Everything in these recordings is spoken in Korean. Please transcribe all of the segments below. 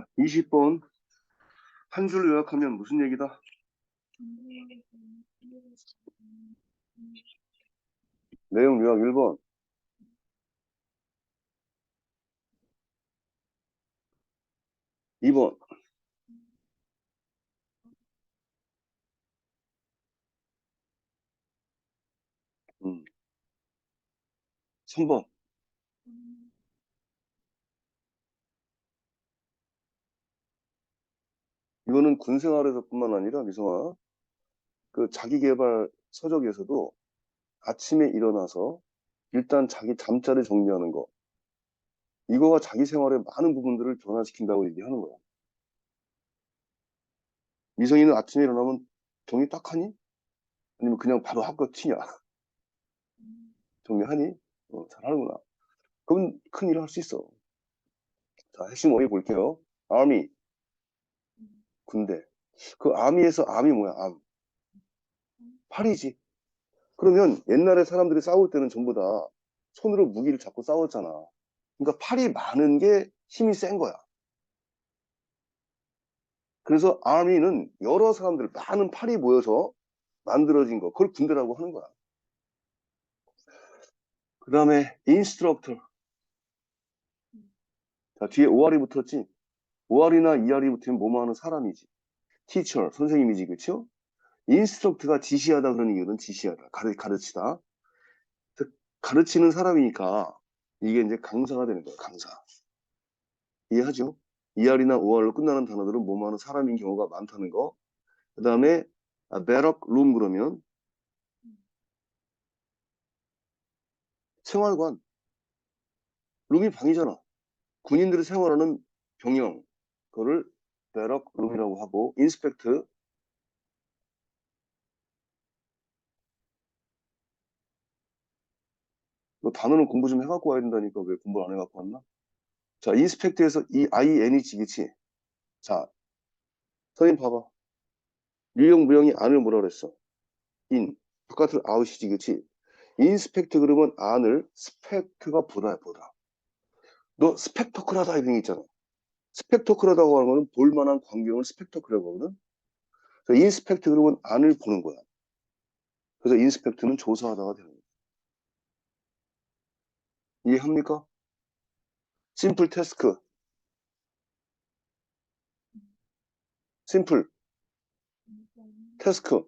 자, 20번. 한 줄 요약하면 무슨 얘기다? 내용 요약 1번. 이번 음. 3번. 이거는 군 생활에서뿐만 아니라 미성아 그 자기 개발 서적에서도 아침에 일어나서 일단 자기 잠자리 정리하는 거 이거가 자기 생활의 많은 부분들을 변화시킨다고 얘기하는 거야. 미성이는 아침에 일어나면 정리 딱 하니? 아니면 그냥 바로 학교 튀냐? 정리하니? 어, 잘하는구나. 그럼 큰일을 할 수 있어. 자, 핵심 어휘 볼게요. army. 군대. 그 army에서 army 뭐야? 암. 팔이지. 그러면 옛날에 사람들이 싸울 때는 전부 다 손으로 무기를 잡고 싸웠잖아. 그러니까 팔이 많은 게 힘이 센 거야. 그래서 army는 여러 사람들, 많은 팔이 모여서 만들어진 거, 그걸 군대라고 하는 거야. 그 다음에 instructor. 자, 뒤에 OR이 붙었지? OR이나 ER이 붙으면 뭐뭐 하는 사람이지. teacher, 선생님이지, 그쵸? instruct가 지시하다 그런 얘기는 지시하다, 가르, 가르치다. 즉, 가르치는 사람이니까 이게 이제 강사가 되는 거야, 강사. 이해하죠? ER이나 OR로 끝나는 단어들은 뭐뭐 하는 사람인 경우가 많다는 거. 그 다음에 배럭 룸 그러면 생활관. 룸이 방이잖아. 군인들이 생활하는 병영. 그거를 배럭 룸이라고 하고 인스펙트 너 단어는 공부 좀 해갖고 와야 된다니까 왜 공부를 안 해갖고 왔나? 자, 인스펙트에서 이 IN이지, 그치? 자, 선생님 봐봐. 유형, 무형이 안을 뭐라 그랬어? 인. 바깥을 아웃이지, 그치? 인스펙트 그러면 안을 스펙트가 보다야, 보다. 너 스펙터클하다 이런 게 있잖아. 스펙터클하다고 하는 거는 볼만한 광경을 스펙터클이라고 하거든. 그래서 인스펙트 그러면 안을 보는 거야. 그래서 인스펙트는 조사하다가 되는 거야. 이해합니까? 심플 태스크. 심플 태스크.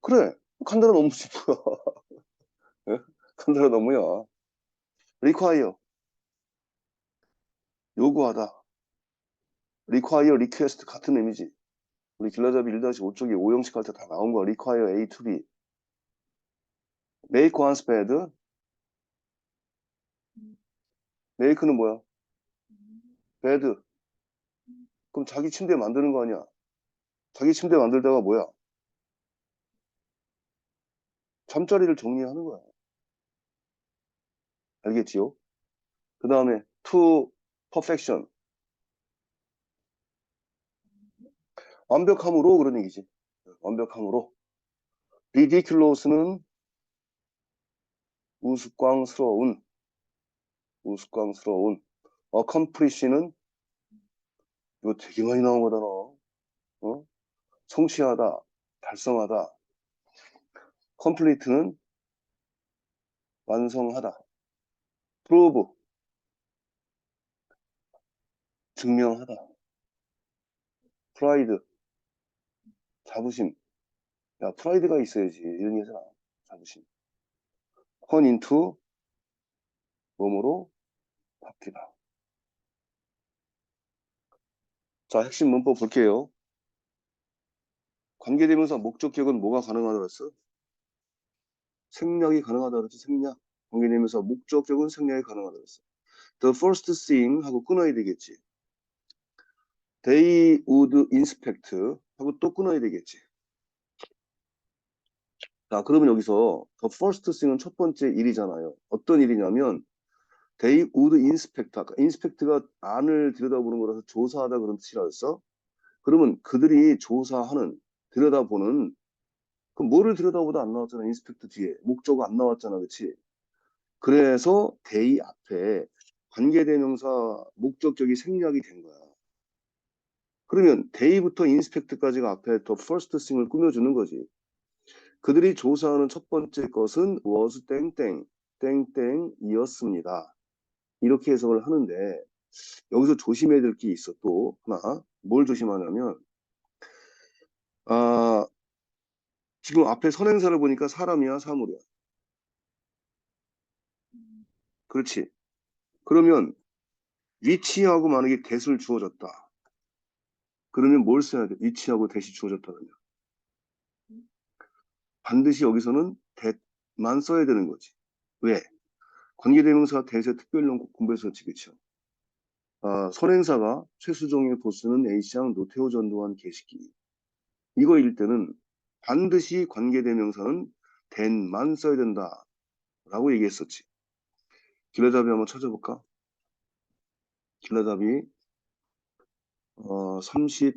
그래. 간단한 업무지 뭐야. 예? 간단한 업무야. require. 요구하다. require, request 같은 의미지. 우리 길라잡이 1-5쪽에 5형식 할 때 다 나온 거야. require A to B. make one's bed. make는 뭐야? bed. 그럼 자기 침대 만드는 거 아니야? 자기 침대 만들다가 뭐야? 잠자리를 정리하는 거야. 알겠지요? 그 다음에 to perfection. 완벽함으로 그런 얘기지. 완벽함으로. ridiculous는 우스꽝스러운, 우스꽝스러운. accomplish는 이거 되게 많이 나온 거잖아. 어? 성취하다, 달성하다. complete는 완성하다. prove 증명하다. pride 자부심. 야, 프라이드가 있어야지. 이런 얘기잖아. 자부심. turn into 몸으로 바뀌다. 자, 핵심 문법 볼게요. 관계대명사 목적 기억은 뭐가 가능하다고 했어? 생략이 가능하다고 했지, 생략. 관계대명사 목적 기억은 생략이 가능하다고 했어. The first thing 하고 끊어야 되겠지. They would inspect 하고 또 끊어야 되겠지. 자, 그러면 여기서 the first thing은 첫 번째 일이잖아요. 어떤 일이냐면 they would inspect. inspect가 안을 들여다보는 거라서 조사하다 그런 뜻이라 했어. 그러면 그들이 조사하는, 들여다보는 그럼 뭐를 들여다보다 안 나왔잖아. 인스펙트 뒤에. 목적어 안 나왔잖아. 그치? 그래서 they 앞에 관계대명사 목적격이 생략이 된 거야. 그러면 데이부터 인스펙트까지가 앞에 더 퍼스트 싱을 꾸며주는 거지. 그들이 조사하는 첫 번째 것은 was 땡땡 땡땡이었습니다. 이렇게 해석을 하는데 여기서 조심해야 될 게 있어 또 하나 뭘 조심하냐면 아 지금 앞에 선행사를 보니까 사람이야 사물이야 그렇지 그러면 위치하고 만약에 대수를 주어졌다 그러면 뭘 써야 돼? 위치하고 대시 주어졌다면요? 반드시 여기서는 대만 써야 되는 거지. 왜? 관계대명사 대세 특별용 공부해서 지그죠 아, 선행사가 최수종의 보스는 A씨랑 노태우 전두환 개식기. 이거일 때는 반드시 관계대명사는 된만 써야 된다 라고 얘기했었지. 길라잡이 한번 찾아볼까? 길라잡이 어, 30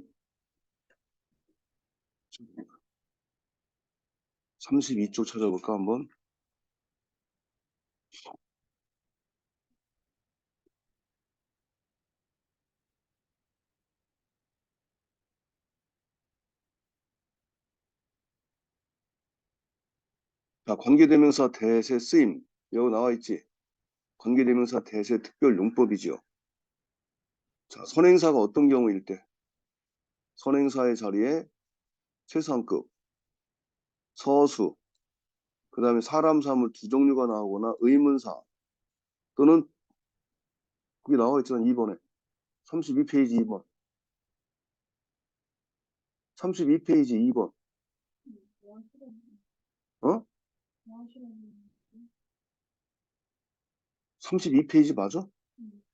32쪽 찾아볼까 한번? 자, 관계대명사 대세 쓰임. 여기 나와 있지? 관계대명사 대세 특별 용법이지요 자, 선행사가 어떤 경우일 때 선행사의 자리에 최상급 서수 그 다음에 사람 사물 두 종류가 나오거나 의문사 또는 그게 나와 있잖아 2번에 32페이지 2번 32페이지 2번 어? 32페이지 맞아?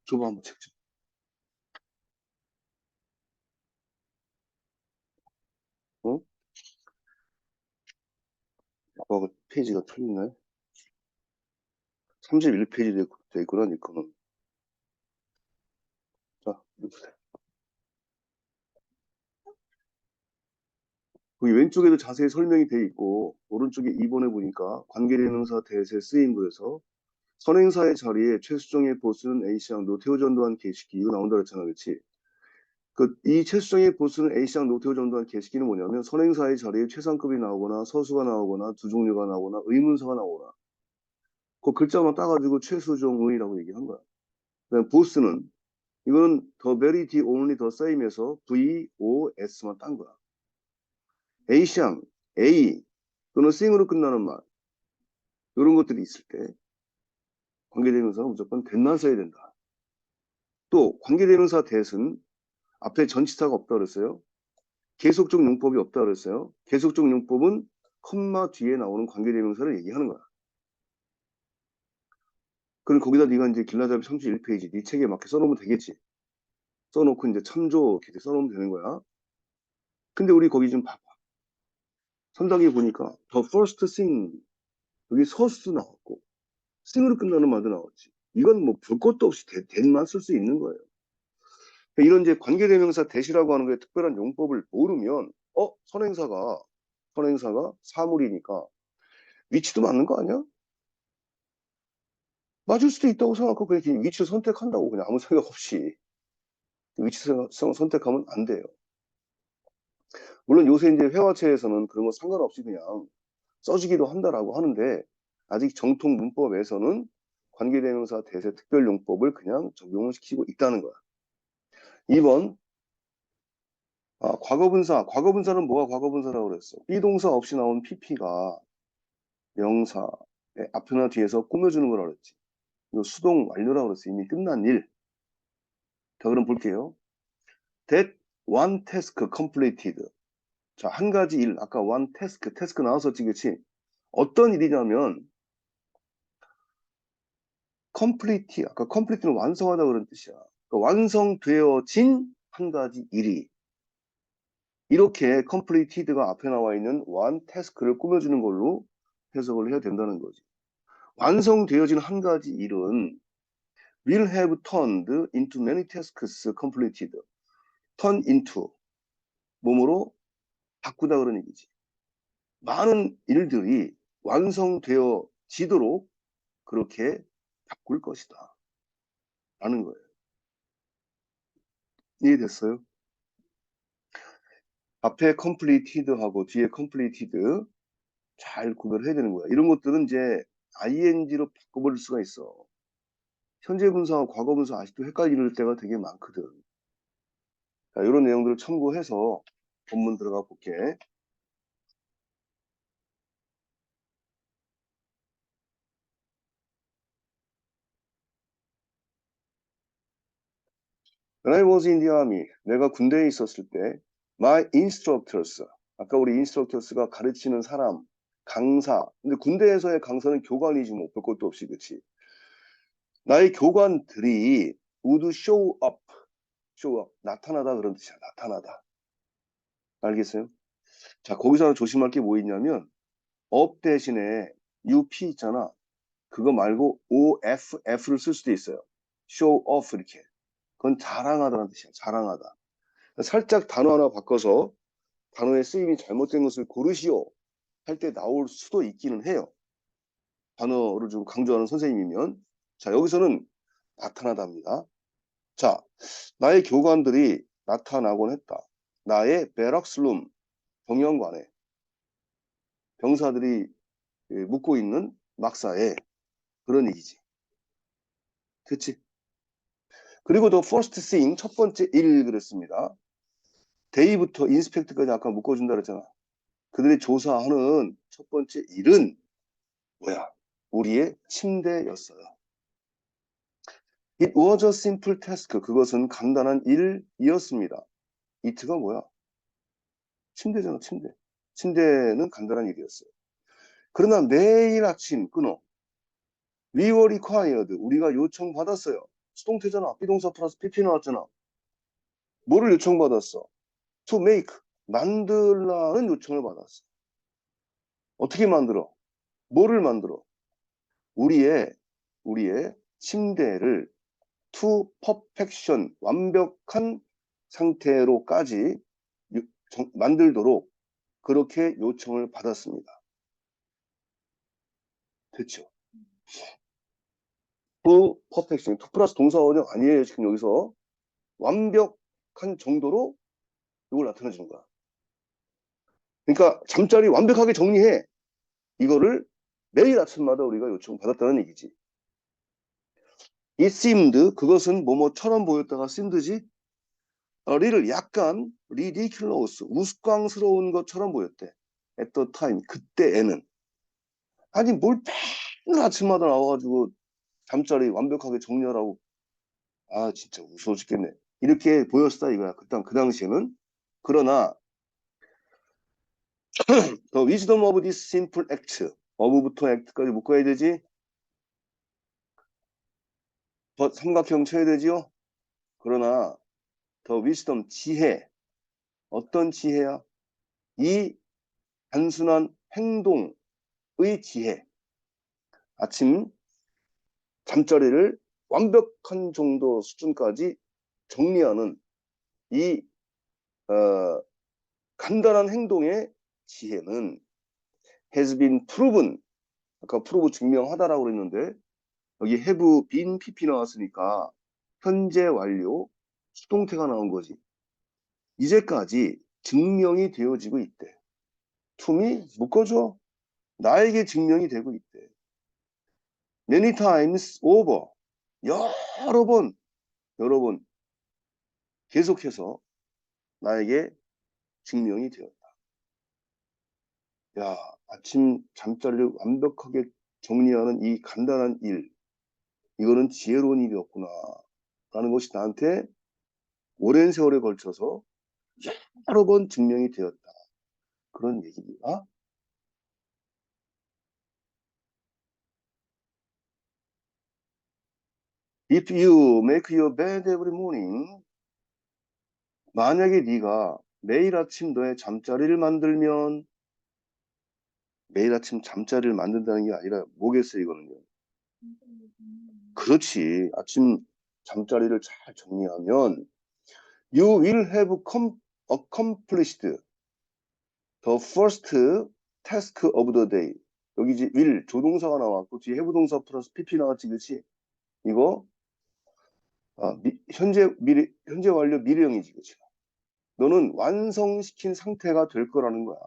줘봐 한번 책 좀. 어? 아빠가 페이지가 틀리네 31페이지 돼 있구나 니 거는. 자 읽으세요. 거기 왼쪽에도 자세히 설명이 돼 있고 오른쪽에 2번에 보니까 관계대명사 대세 쓰인 거에서 선행사의 자리에 최수정의 보스는 A씨랑 노태우 전두환 개식기 이거 나온다 그랬잖아 그렇지 그 이 최수정의 보스는 A씨랑 노태우 전두환 개식기는 뭐냐면 선행사의 자리에 최상급이 나오거나 서수가 나오거나 두 종류가 나오거나 의문사가 나오거나 그 글자만 따가지고 최수정의라고 얘기한 거야. 그다음 보스는 이거는 더 the only the same에서 V, O, S만 딴 거야. A시향, A 또는 싱으로 끝나는 말. 이런 것들이 있을 때 관계대명사가 무조건 된만 써야 된다. 또 관계대명사 대은 앞에 전치사가 없다 그랬어요. 계속적 용법이 없다 그랬어요. 계속적 용법은 컴마 뒤에 나오는 관계대명사를 얘기하는 거야. 그럼 거기다 네가 이제 길라잡이 31페이지 네 책에 맞게 써놓으면 되겠지. 써놓고 이제 참조 이렇게 써놓으면 되는 거야. 근데 우리 거기 좀 봐봐. 선장에 보니까 the first thing 여기 서수 나왔고 sing으로 끝나는 말도 나왔지. 이건 뭐 볼 것도 없이 된만 쓸 수 있는 거예요. 이런 이제 관계대명사 대시라고 하는 거에 특별한 용법을 모르면 어 선행사가 선행사가 사물이니까 위치도 맞는 거 아니야? 맞을 수도 있다고 생각하고 그냥 위치를 선택한다고 그냥 아무 생각 없이 위치 선택하면 안 돼요. 물론 요새 이제 회화체에서는 그런 거 상관없이 그냥 써주기도 한다라고 하는데 아직 정통 문법에서는 관계대명사 대세 특별용법을 그냥 적용을 시키고 있다는 거야. 2번 아, 과거분사. 과거분사는 뭐가 과거분사라고 그랬어? 비동사 없이 나온 PP가 명사 앞이나 뒤에서 꾸며주는 거라 그랬지. 이거 수동 완료라고 그랬어. 이미 끝난 일. 자, 그럼 볼게요. That one task completed. 자, 한 가지 일. 아까 one task, task 나왔었지, 그치? 어떤 일이냐면 complete. 아까 complete는 완성하다 그런 뜻이야. 그러니까 완성되어진 한 가지 일이 이렇게 completed가 앞에 나와 있는 one task를 꾸며주는 걸로 해석을 해야 된다는 거지. 완성되어진 한 가지 일은 will have turned into many tasks completed. turn into 몸으로 바꾸다 그런 얘기지. 많은 일들이 완성되어지도록 그렇게 바꿀 것이다. 라는 거예요. 이해됐어요? 앞에 completed하고 뒤에 completed 잘 구별해야 되는 거야. 이런 것들은 이제 ing로 바꿔버릴 수가 있어. 현재 분사와 과거 분사 아직도 헷갈릴 때가 되게 많거든. 자, 이런 내용들을 참고해서 본문 들어가 볼게. When I was in the army, 내가 군대에 있었을 때, my instructors, 아까 우리 instructors가 가르치는 사람, 강사. 근데 군대에서의 강사는 교관이지 뭐, 별 것도 없이, 그치? 나의 교관들이 would show up, show up, 나타나다 그런 뜻이야, 나타나다. 알겠어요? 자, 거기서 조심할 게 뭐 있냐면, up 대신에 up 있잖아. 그거 말고 of, f를 쓸 수도 있어요. show off 이렇게. 그건 자랑하다는 뜻이야. 자랑하다. 살짝 단어 하나 바꿔서 단어의 쓰임이 잘못된 것을 고르시오 할 때 나올 수도 있기는 해요. 단어를 좀 강조하는 선생님이면 자 여기서는 나타나답니다. 자 나의 교관들이 나타나곤 했다. 나의 베락슬룸 병영관에 병사들이 묵고 있는 막사에 그런 얘기지. 그치? 그리고 더 first thing 첫 번째 일 그랬습니다. 데이부터 인스펙트까지 아까 묶어준다 그랬잖아. 그들이 조사하는 첫 번째 일은 뭐야? 우리의 침대였어요. It was a simple task. 그것은 간단한 일이었습니다. it가 뭐야? 침대잖아, 침대. 침대는 간단한 일이었어요. 그러나 매일 아침 끊어. We were required. 우리가 요청받았어요. 수동태잖아. 비동사 플러스 PP 나왔잖아. 뭐를 요청받았어? To make. 만들라는 요청을 받았어. 어떻게 만들어? 뭐를 만들어? 우리의, 우리의 침대를 to perfection. 완벽한 상태로까지 만들도록 그렇게 요청을 받았습니다. 됐죠? To perfection. to 플러스 동사 원형 아니에요. 지금 여기서 완벽한 정도로 이걸 나타내주는 거야. 그러니까 잠자리 완벽하게 정리해. 이거를 매일 아침마다 우리가 요청받았다는 얘기지. 이 seemed 그것은 뭐뭐처럼 보였다가 seemed지 리를 약간 ridiculous 우스꽝스러운 것처럼 보였대. at the time 그때에는 아니 뭘 맨날 아침마다 나와가지고 잠자리 완벽하게 정리하라고. 아 진짜 무서워 죽겠네. 이렇게 보였다 이거야. 그당 그 당시에는. 그러나 the wisdom of this simple act. of부터 act까지 묶어야 되지? 더 삼각형 쳐야 되지요? 그러나 the wisdom 지혜. 어떤 지혜야? 이 단순한 행동의 지혜. 아침 잠자리를 완벽한 정도 수준까지 정리하는 이 어, 간단한 행동의 지혜는 has been proven. 아까 프로브 증명하다라고 그랬는데 여기 have been pp 나왔으니까 현재 완료 수동태가 나온 거지. 이제까지 증명이 되어지고 있대. tum이 묶어줘. 나에게 증명이 되고 있대 many times over 여러 번 여러 번 계속해서 나에게 증명이 되었다. 야 아침 잠자리를 완벽하게 정리하는 이 간단한 일 이거는 지혜로운 일이었구나 라는 것이 나한테 오랜 세월에 걸쳐서 여러 번 증명이 되었다. 그런 얘기입니다. If you make your bed every morning, 만약에 네가 매일 아침 너의 잠자리를 만들면 매일 아침 잠자리를 만든다는 게 아니라 뭐겠어요 이거는요. 그렇지. 아침 잠자리를 잘 정리하면 you will have com accomplished the first task of the day. 여기 이제 will 조동사가 나왔고 뒤에 have 동사 플러스 pp 나왔지 그렇지? 이거 아, 미- 현재 미래 현재 완료 미래형이지 그치? 너는 완성시킨 상태가 될 거라는 거야.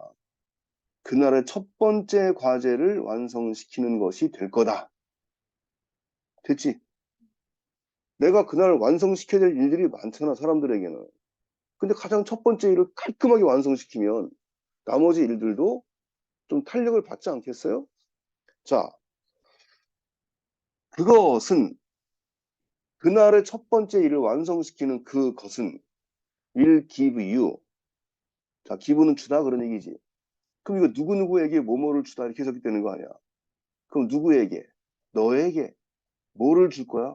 그날의 첫 번째 과제를 완성시키는 것이 될 거다. 됐지? 내가 그날 완성시켜야 될 일들이 많잖아, 사람들에게는. 근데 가장 첫 번째 일을 깔끔하게 완성시키면 나머지 일들도 좀 탄력을 받지 않겠어요? 자, 그것은 그날의 첫 번째 일을 완성시키는 그 것은 will give you. 자, 기분은 주다 그런 얘기지. 그럼 이거 누구누구에게 뭐뭐를 주다 이렇게 해석이 되는 거 아니야? 그럼 누구에게? 너에게 뭐를 줄 거야?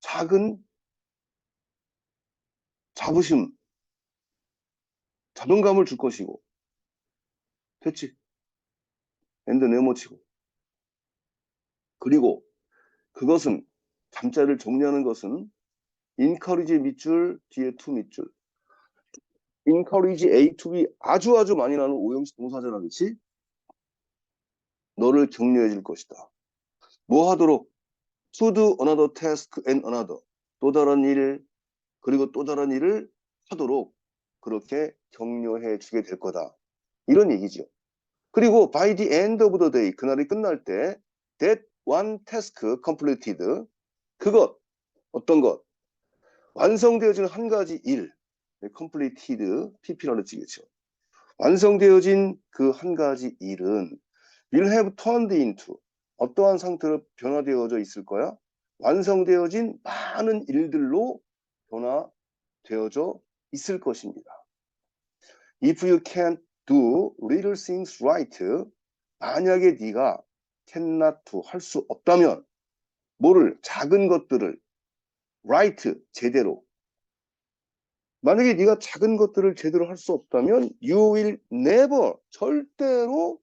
작은 자부심, 자존감을 줄 것이고. 됐지? 엔드 네모치고. 그리고 그것은 잠자를 정리하는 것은 encourage 밑줄 뒤에 to 밑줄. encourage A to B 아주 아주 많이 나는 오형식 동사잖아, 그렇지? 너를 격려해 줄 것이다. 뭐 하도록? to do another task and another. 또 다른 일, 그리고 또 다른 일을 하도록 그렇게 격려해 주게 될 거다. 이런 얘기죠. 그리고 by the end of the day, 그날이 끝날 때 that one task completed, 그것, 어떤 것, 완성되어진 한 가지 일, 네, completed, pp라고 쓰겠죠. 완성되어진 그 한 가지 일은 will have turned into 어떠한 상태로 변화되어져 있을 거야? 완성되어진 많은 일들로 변화되어져 있을 것입니다. If you can't do little things right, 만약에 네가 cannot do 할 수 없다면 뭐를 작은 것들을 right 제대로 만약에 네가 작은 것들을 제대로 할 수 없다면 you will never 절대로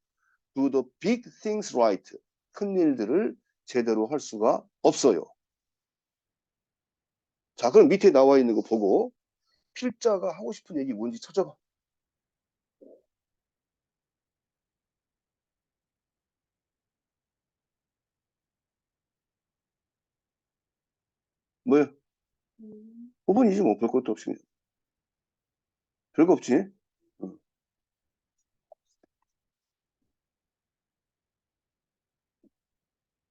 do the big things right 큰 일들을 제대로 할 수가 없어요. 자, 그럼 밑에 나와 있는 거 보고 필자가 하고 싶은 얘기 뭔지 찾아봐. 뭐야? 5번이지 뭐별 것도 없이. 별거 없지?